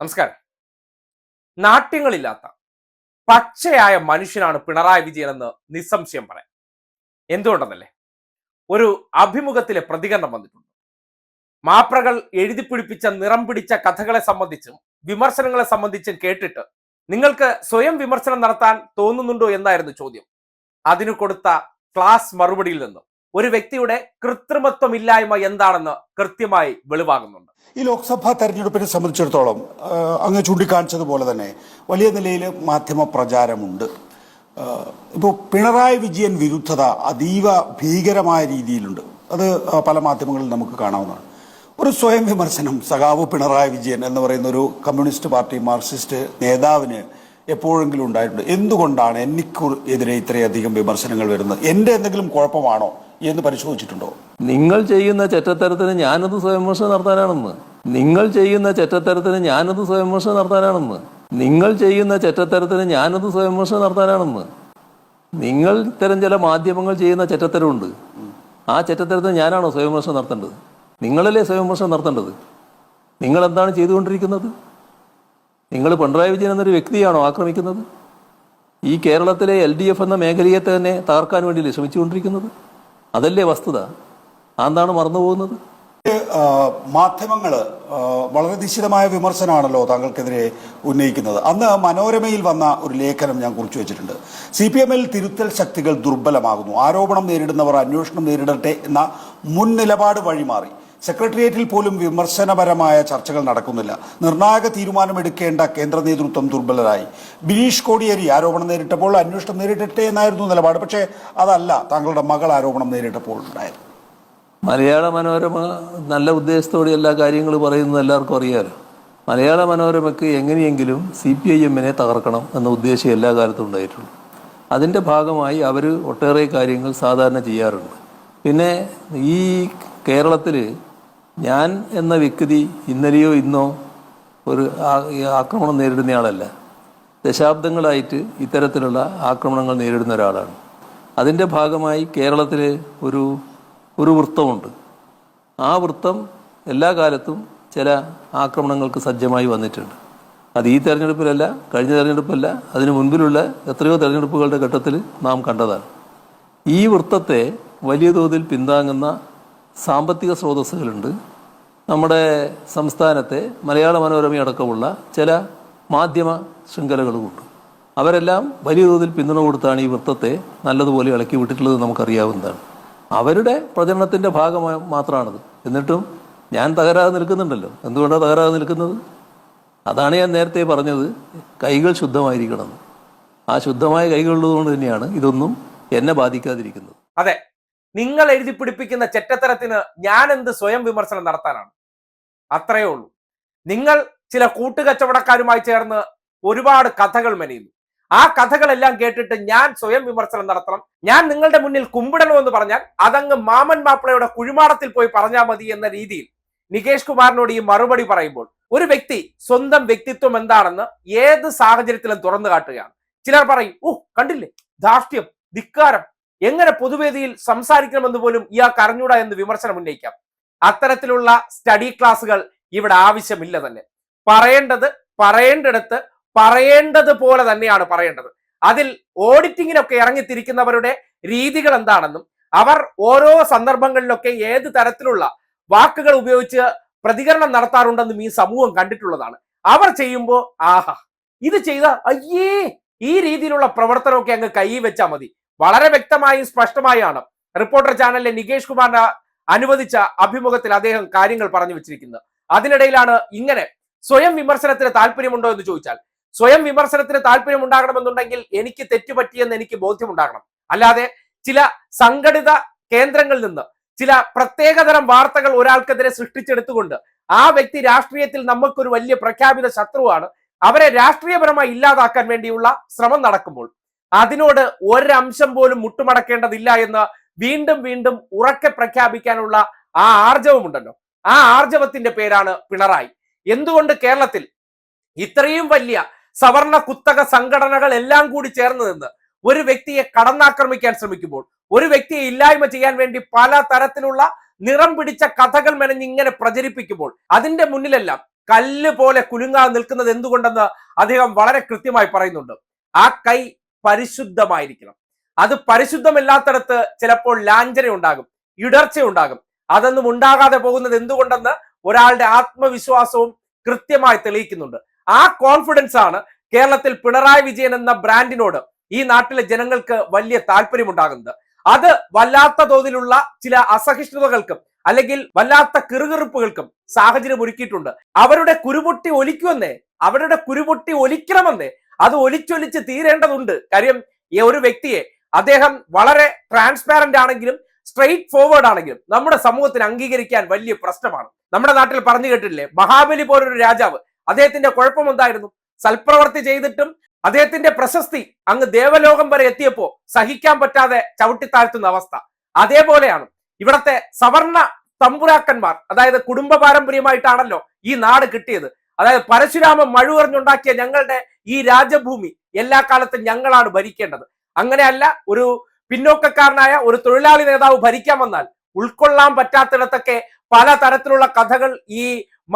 നമസ്കാരം. നാട്യങ്ങളില്ലാത്ത പച്ചയായ മനുഷ്യനാണ് പിണറായി വിജയൻ എന്ന് നിസ്സംശയം പറയാം. എന്തുകൊണ്ടെന്നല്ലേ? ഒരു അഭിമുഖത്തിലെ പ്രതികരണം വന്നിട്ടുണ്ട്. മാപ്രകൾ എഴുതി പിടിപ്പിച്ച നിറം പിടിച്ച കഥകളെ സംബന്ധിച്ചും വിമർശനങ്ങളെ സംബന്ധിച്ചും കേട്ടിട്ട് നിങ്ങൾക്ക് സ്വയം വിമർശനം നടത്താൻ തോന്നുന്നുണ്ടോ എന്നായിരുന്നു ചോദ്യം. അതിനു കൊടുത്ത ക്ലാസ് മറുപടിയിൽ നിന്നും ഒരു വ്യക്തിയുടെ കൃത്രിമത്വമില്ലായ്മ എന്താണെന്ന് കൃത്യമായി വെളിവാകുന്നുണ്ട്. ഈ ലോക്സഭാ തെരഞ്ഞെടുപ്പിനെ സംബന്ധിച്ചിടത്തോളം അങ്ങ് ചൂണ്ടിക്കാണിച്ചതുപോലെ തന്നെ വലിയ നിലയിൽ മാധ്യമ പ്രചാരമുണ്ട്. ഇപ്പോൾ പിണറായി വിജയൻ വിരുദ്ധത അതീവ ഭീകരമായ രീതിയിലുണ്ട്. അത് പല മാധ്യമങ്ങളിൽ നമുക്ക് കാണാവുന്നതാണ്. ഒരു സ്വയം വിമർശനം സഖാവ് പിണറായി വിജയൻ എന്ന് പറയുന്ന ഒരു കമ്മ്യൂണിസ്റ്റ് പാർട്ടി മാർക്സിസ്റ്റ് നേതാവിന് എപ്പോഴെങ്കിലും ഉണ്ടായിട്ടുണ്ട്. എന്തുകൊണ്ടാണ് എനിക്ക് എതിരെ ഇത്രയധികം വിമർശനങ്ങൾ വരുന്നത്? എന്റെ എന്തെങ്കിലും കുഴപ്പമാണോ? എന്ന് പരിശോധിച്ചിട്ടുണ്ടോ? നിങ്ങൾ ചെയ്യുന്ന ചെറ്റത്തരത്തിന് ഞാനത് സ്വയംവിമർശനം നടത്താനാണെന്ന്. നിങ്ങൾ ചെയ്യുന്ന ചെറ്റത്തരത്തിന് ഞാനത് സ്വയംവിമർശനം നടത്താനാണെന്ന്. നിങ്ങൾ ചെയ്യുന്ന ചെറ്റത്തരത്തിന് ഞാനത് സ്വയംവിമർശനം നടത്താനാണെന്ന്. നിങ്ങൾ ഇത്തരം ചില മാധ്യമങ്ങൾ ചെയ്യുന്ന ചെറ്റത്തരമുണ്ട് ആ ചെറ്റത്തരത്തിന് ഞാനാണോ സ്വയംവിമർശനം നടത്തേണ്ടത്? നിങ്ങളല്ലേ സ്വയംവിമർശനം നടത്തേണ്ടത്? നിങ്ങൾ എന്താണ് ചെയ്തുകൊണ്ടിരിക്കുന്നത്? നിങ്ങൾ പിണറായി വിജയൻ എന്നൊരു വ്യക്തിയാണോ ആക്രമിക്കുന്നത്? ഈ കേരളത്തിലെ എൽ ഡി എഫ് എന്ന മേഖലയെ തന്നെ തകർക്കാൻ വേണ്ടിയല്ലേ ശ്രമിച്ചുകൊണ്ടിരിക്കുന്നത്? അതല്ലേ വസ്തുത? അതെന്താണ് മറന്നു പോകുന്നത്? മാധ്യമങ്ങൾ വളരെ നിശ്ചിതമായ വിമർശനമാണല്ലോ താങ്കൾക്കെതിരെ ഉന്നയിക്കുന്നത്. അന്ന് മനോരമയിൽ വന്ന ഒരു ലേഖനം ഞാൻ കുറിച്ചു വെച്ചിട്ടുണ്ട്. സി പി എമ്മിൽ തിരുത്തൽ ശക്തികൾ ദുർബലമാകുന്നു. ആരോപണം നേരിടുന്നവർ അന്വേഷണം നേരിടട്ടെ എന്ന മുൻ നിലപാട് വഴിമാറി. സെക്രട്ടേറിയറ്റിൽ പോലും വിമർശനപരമായ ചർച്ചകൾ നടക്കുന്നില്ല. നിർണായക തീരുമാനമെടുക്കേണ്ട കേന്ദ്ര നേതൃത്വം ദുർബലരായി. ബിനീഷ് കോടിയേരി ആരോപണം നേരിട്ടപ്പോൾ അന്വേഷണം നേരിടട്ടെ എന്നായിരുന്നു നിലപാട്. പക്ഷേ അതല്ല താങ്കളുടെ മകൾ ആരോപണം നേരിട്ടപ്പോൾ ഉണ്ടായിരുന്നു മലയാള മനോരമ നല്ല ഉദ്ദേശത്തോടെ എല്ലാ കാര്യങ്ങളും പറയുന്നത് എല്ലാവർക്കും അറിയാലോ. മലയാള മനോരമയ്ക്ക് എങ്ങനെയെങ്കിലും സി പി ഐ എമ്മിനെ തകർക്കണം എന്ന ഉദ്ദേശം എല്ലാ കാലത്തും ഉണ്ടായിട്ടുള്ളൂ. അതിന്റെ ഭാഗമായി അവർ ഒട്ടേറെ കാര്യങ്ങൾ സാധാരണ ചെയ്യാറുണ്ട്. പിന്നെ ഈ കേരളത്തിൽ ഞാൻ എന്ന വ്യക്തി ഇന്നലെയോ ഇന്നോ ഒരു ആക്രമണം നേരിടുന്നയാളല്ല ദശാബ്ദങ്ങളായിട്ട് ഇത്തരത്തിലുള്ള ആക്രമണങ്ങൾ നേരിടുന്ന ഒരാളാണ്. അതിന്റെ ഭാഗമായി കേരളത്തിൽ ഒരു ഒരു വൃത്തമുണ്ട്. ആ വൃത്തം എല്ലാ കാലത്തും ചില ആക്രമണങ്ങൾക്ക് സജ്ജമായി വന്നിട്ടുണ്ട്. അത് ഈ തെരഞ്ഞെടുപ്പിലല്ല കഴിഞ്ഞ തെരഞ്ഞെടുപ്പല്ല അതിനു മുൻപിലുള്ള എത്രയോ തെരഞ്ഞെടുപ്പുകളുടെ ഘട്ടത്തിൽ നാം കണ്ടതാണ്. ഈ വൃത്തത്തെ വലിയ തോതിൽ പിന്താങ്ങുന്ന സാമ്പത്തിക സ്രോതസ്സുകളുണ്ട്. നമ്മുടെ സംസ്ഥാനത്തെ മലയാള മനോരമ അടക്കമുള്ള ചില മാധ്യമ ശൃംഖലകളുമുണ്ട്. അവരെല്ലാം വലിയ തോതിൽ പിന്തുണ കൊടുത്താണ് ഈ വൃത്തത്തെ നല്ലതുപോലെ ഇളക്കി വിട്ടിട്ടുള്ളത് നമുക്കറിയാവുന്നതാണ്. അവരുടെ പ്രചരണത്തിന്റെ ഭാഗം മാത്രമാണത് എന്നിട്ടും ഞാൻ തകരാതെ നിൽക്കുന്നുണ്ടല്ലോ. എന്തുകൊണ്ടാണ് തകരാതെ നിൽക്കുന്നത്? അതാണ് ഞാൻ നേരത്തെ പറഞ്ഞത്. കൈകൾ ശുദ്ധമായിരിക്കണം ആ ശുദ്ധമായ കൈകളുള്ളതുകൊണ്ട് തന്നെയാണ് ഇതൊന്നും എന്നെ ബാധിക്കാതിരിക്കുന്നത്. അതെ. നിങ്ങൾ എഴുതി പിടിപ്പിക്കുന്ന ചെറ്റത്തരത്തിന് ഞാൻ എന്ത് സ്വയം വിമർശനം നടത്താനാണ്? അത്രയേ ഉള്ളൂ. നിങ്ങൾ ചില കൂട്ടുകച്ചവടക്കാരുമായി ചേർന്ന് ഒരുപാട് കഥകൾ മെനയുന്നു. ആ കഥകളെല്ലാം കേട്ടിട്ട് ഞാൻ സ്വയം വിമർശനം നടത്തണം. ഞാൻ നിങ്ങളുടെ മുന്നിൽ കുമ്പിടണമെന്ന് പറഞ്ഞാൽ അതങ്ങ് മാമൻ മാപ്പിളയുടെ കുഴിമാടത്തിൽ പോയി പറഞ്ഞാൽ മതി എന്ന രീതിയിൽ നികേഷ് കുമാറിനോട് ഈ മറുപടി പറയുമ്പോൾ ഒരു വ്യക്തി സ്വന്തം വ്യക്തിത്വം എന്താണെന്ന് ഏത് സാഹചര്യത്തിലും തുറന്നു കാട്ടുകയാണ്. ചിലർ പറയും ഓ കണ്ടില്ലേ? ധാർഷ്ട്യം ധിക്കാരം എങ്ങനെ പൊതുവേദിയിൽ സംസാരിക്കണമെന്ന് പോലും ഇയാൾക്ക് അറിഞ്ഞൂടാ എന്ന് വിമർശനം ഉന്നയിക്കാം. അത്തരത്തിലുള്ള സ്റ്റഡി ക്ലാസ്സുകൾ ഇവിടെ ആവശ്യമില്ല തന്നെ. പറയേണ്ടത് പറയേണ്ടടുത്ത് പറയേണ്ടത് പോലെ തന്നെയാണ് പറയേണ്ടത്. അതിൽ ഓഡിറ്റിങ്ങിനൊക്കെ ഇറങ്ങിത്തിരിക്കുന്നവരുടെ രീതികൾ എന്താണെന്നും അവർ ഓരോ സന്ദർഭങ്ങളിലൊക്കെ ഏത് തരത്തിലുള്ള വാക്കുകൾ ഉപയോഗിച്ച് പ്രതികരണം നടത്താറുണ്ടെന്നും ഈ സമൂഹം കണ്ടിട്ടുള്ളതാണ്. അവർ ചെയ്യുമ്പോൾ ആഹാ ഇത് ചെയ്ത അയ്യേ ഈ രീതിയിലുള്ള പ്രവർത്തനമൊക്കെ അങ്ങ് കൈ വെച്ചാൽ മതി. വളരെ വ്യക്തമായും സ്പഷ്ടമായാണ്. റിപ്പോർട്ടർ ചാനലിലെ നികേഷ് കുമാറിന് അനുവദിച്ച അഭിമുഖത്തിൽ അദ്ദേഹം കാര്യങ്ങൾ പറഞ്ഞു വെച്ചിരിക്കുന്നത്. അതിനിടയിലാണ് ഇങ്ങനെ സ്വയം വിമർശനത്തിന് താല്പര്യമുണ്ടോ എന്ന് ചോദിച്ചാൽ സ്വയം വിമർശനത്തിന് താല്പര്യം ഉണ്ടാകണമെന്നുണ്ടെങ്കിൽ എനിക്ക് തെറ്റുപറ്റിയെന്ന് എനിക്ക് ബോധ്യമുണ്ടാകണം. അല്ലാതെ ചില സംഘടിത കേന്ദ്രങ്ങളിൽ നിന്ന് ചില പ്രത്യേകതരം വാർത്തകൾ ഒരാൾക്കെതിരെ സൃഷ്ടിച്ചെടുത്തുകൊണ്ട് ആ വ്യക്തി രാഷ്ട്രീയത്തിൽ നമുക്കൊരു വലിയ പ്രഖ്യാപിത ശത്രുവാണ് അവരെ രാഷ്ട്രീയപരമായി ഇല്ലാതാക്കാൻ വേണ്ടിയുള്ള ശ്രമം നടക്കുമ്പോൾ അതിനോട് ഒരംശം പോലും മുട്ടുമടക്കേണ്ടതില്ല എന്ന് വീണ്ടും വീണ്ടും ഉറക്കെ പ്രഖ്യാപിക്കാനുള്ള ആ ആർജവമുണ്ടല്ലോ. ആ ആർജവത്തിന്റെ പേരാണ് പിണറായി. എന്തുകൊണ്ട് കേരളത്തിൽ ഇത്രയും വലിയ സവർണ കുത്തക സംഘടനകൾ എല്ലാം കൂടി ചേർന്ന് നിന്ന് ഒരു വ്യക്തിയെ കടന്നാക്രമിക്കാൻ ശ്രമിക്കുമ്പോൾ ഒരു വ്യക്തിയെ ഇല്ലായ്മ ചെയ്യാൻ വേണ്ടി പല തരത്തിലുള്ള നിറം പിടിച്ച കഥകൾ മെനഞ്ഞ് ഇങ്ങനെ പ്രചരിപ്പിക്കുമ്പോൾ അതിന്റെ മുന്നിലെല്ലാം കല്ല് പോലെ കുലുങ്ങാതെ നിൽക്കുന്നത് എന്തുകൊണ്ടെന്ന് അദ്ദേഹം വളരെ കൃത്യമായി പറയുന്നുണ്ട്. ആ കൈ പരിശുദ്ധമായിരിക്കണം. അത് പരിശുദ്ധമില്ലാത്തടത്ത് ചിലപ്പോൾ ലാഞ്ചന ഉണ്ടാകും ഇടർച്ച ഉണ്ടാകും അതൊന്നും ഉണ്ടാകാതെ പോകുന്നത് എന്തുകൊണ്ടെന്ന് ഒരാളുടെ ആത്മവിശ്വാസവും കൃത്യമായി തെളിയിക്കുന്നുണ്ട്. ആ കോൺഫിഡൻസ് ആണ് കേരളത്തിൽ പിണറായി വിജയൻ എന്ന ബ്രാൻഡിനോട് ഈ നാട്ടിലെ ജനങ്ങൾക്ക് വലിയ താല്പര്യമുണ്ടാകുന്നത്. അത് വല്ലാത്ത തോതിലുള്ള ചില അസഹിഷ്ണുതകൾക്കും അല്ലെങ്കിൽ വല്ലാത്ത കിറുകിറുപ്പുകൾക്കും സാഹചര്യം ഒരുക്കിയിട്ടുണ്ട്. അവരുടെ കുരുമുട്ടി ഒലിക്കുമെന്നേ അവരുടെ കുരുമുട്ടി ഒലിക്കണമെന്നേ അത് ഒലിച്ചൊലിച്ച് തീരേണ്ടതുണ്ട്. കാര്യം ഈ ഒരു വ്യക്തിയെ അദ്ദേഹം വളരെ ട്രാൻസ്പാരന്റ് ആണെങ്കിലും സ്ട്രെയിറ്റ് ഫോർവേഡ് ആണെങ്കിലും നമ്മുടെ സമൂഹത്തിന് അംഗീകരിക്കാൻ വലിയ പ്രശ്നമാണ്. നമ്മുടെ നാട്ടിൽ പറഞ്ഞു കേട്ടില്ലേ മഹാബലി പോലൊരു രാജാവ്. അദ്ദേഹത്തിന്റെ കുഴപ്പം എന്തായിരുന്നു സൽപ്രവർത്തി ചെയ്തിട്ടും അദ്ദേഹത്തിന്റെ പ്രശസ്തി അങ്ങ് ദേവലോകം വരെ എത്തിയപ്പോ സഹിക്കാൻ പറ്റാതെ ചവിട്ടിത്താഴ്ത്തുന്ന അവസ്ഥ. അതേപോലെയാണ് ഇവിടത്തെ സവർണ തമ്പുരാക്കന്മാർ അതായത് കുടുംബ പാരമ്പര്യമായിട്ടാണല്ലോ ഈ നാട് കിട്ടിയത്. അതായത് പരശുരാമൻ മഴുവറിഞ്ഞുണ്ടാക്കിയ ഞങ്ങളുടെ ഈ രാജഭൂമി എല്ലാ കാലത്തും ഞങ്ങളാണ് ഭരിക്കേണ്ടത്. അങ്ങനെയല്ല ഒരു പിന്നോക്കക്കാരനായ ഒരു തൊഴിലാളി നേതാവ് ഭരിക്കാൻ വന്നാൽ ഉൾക്കൊള്ളാൻ പറ്റാത്തിടത്തൊക്കെ പല തരത്തിലുള്ള കഥകൾ ഈ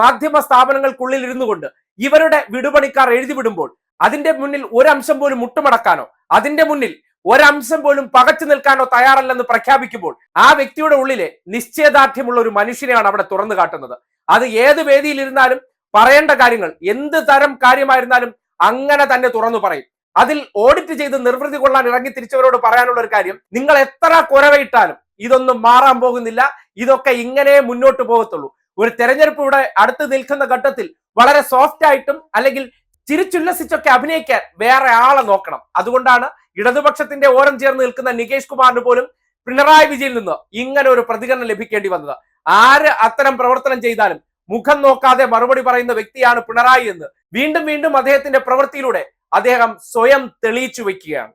മാധ്യമ സ്ഥാപനങ്ങൾക്കുള്ളിൽ ഇരുന്നു കൊണ്ട് ഇവരുടെ വിടുപണിക്കാർ എഴുതി വിടുമ്പോൾ അതിന്റെ മുന്നിൽ ഒരംശം പോലും മുട്ടുമടക്കാനോ അതിന്റെ മുന്നിൽ ഒരംശം പോലും പകച്ചു നിൽക്കാനോ തയ്യാറല്ലെന്ന് പ്രഖ്യാപിക്കുമ്പോൾ ആ വ്യക്തിയുടെ ഉള്ളിലെ നിശ്ചയദാർഢ്യമുള്ള ഒരു മനുഷ്യനെയാണ് അവിടെ തുറന്നു കാട്ടുന്നത്. അത് ഏത് വേദിയിലിരുന്നാലും പറയേണ്ട കാര്യങ്ങൾ എന്ത് തരം കാര്യമായിരുന്നാലും അങ്ങനെ തന്നെ തുറന്നു പറയും. അതിൽ ഓഡിറ്റ് ചെയ്ത് നിർവൃതി കൊള്ളാൻ ഇറങ്ങി തിരിച്ചവരോട് പറയാനുള്ള ഒരു കാര്യം നിങ്ങൾ എത്ര കുരവയിട്ടാലും ഇതൊന്നും മാറാൻ പോകുന്നില്ല ഇതൊക്കെ ഇങ്ങനെ മുന്നോട്ട് പോകത്തുള്ളൂ. ഒരു തെരഞ്ഞെടുപ്പ് ഇവിടെ അടുത്ത് നിൽക്കുന്ന ഘട്ടത്തിൽ വളരെ സോഫ്റ്റ് ആയിട്ടും അല്ലെങ്കിൽ ചിരിച്ചുല്ലസിച്ചൊക്കെ അഭിനയിക്കാൻ വേറെ ആളെ നോക്കണം. അതുകൊണ്ടാണ് ഇടതുപക്ഷത്തിന്റെ ഓരം ചേർന്ന് നിൽക്കുന്ന നികേഷ് കുമാറിന് പോലും പിണറായി വിജയിൽ നിന്ന് ഇങ്ങനെ ഒരു പ്രതികരണം ലഭിക്കേണ്ടി വന്നത്. ആര് അത്തരം പ്രവർത്തനം ചെയ്താലും മുഖം നോക്കാതെ മറുപടി പറയുന്ന വ്യക്തിയാണ് പിണറായി എന്ന്. വീണ്ടും വീണ്ടും അദ്ദേഹത്തിന്റെ പ്രവൃത്തിയിലൂടെ അദ്ദേഹം സ്വയം തെളിയിച്ചു വെക്കുകയാണ്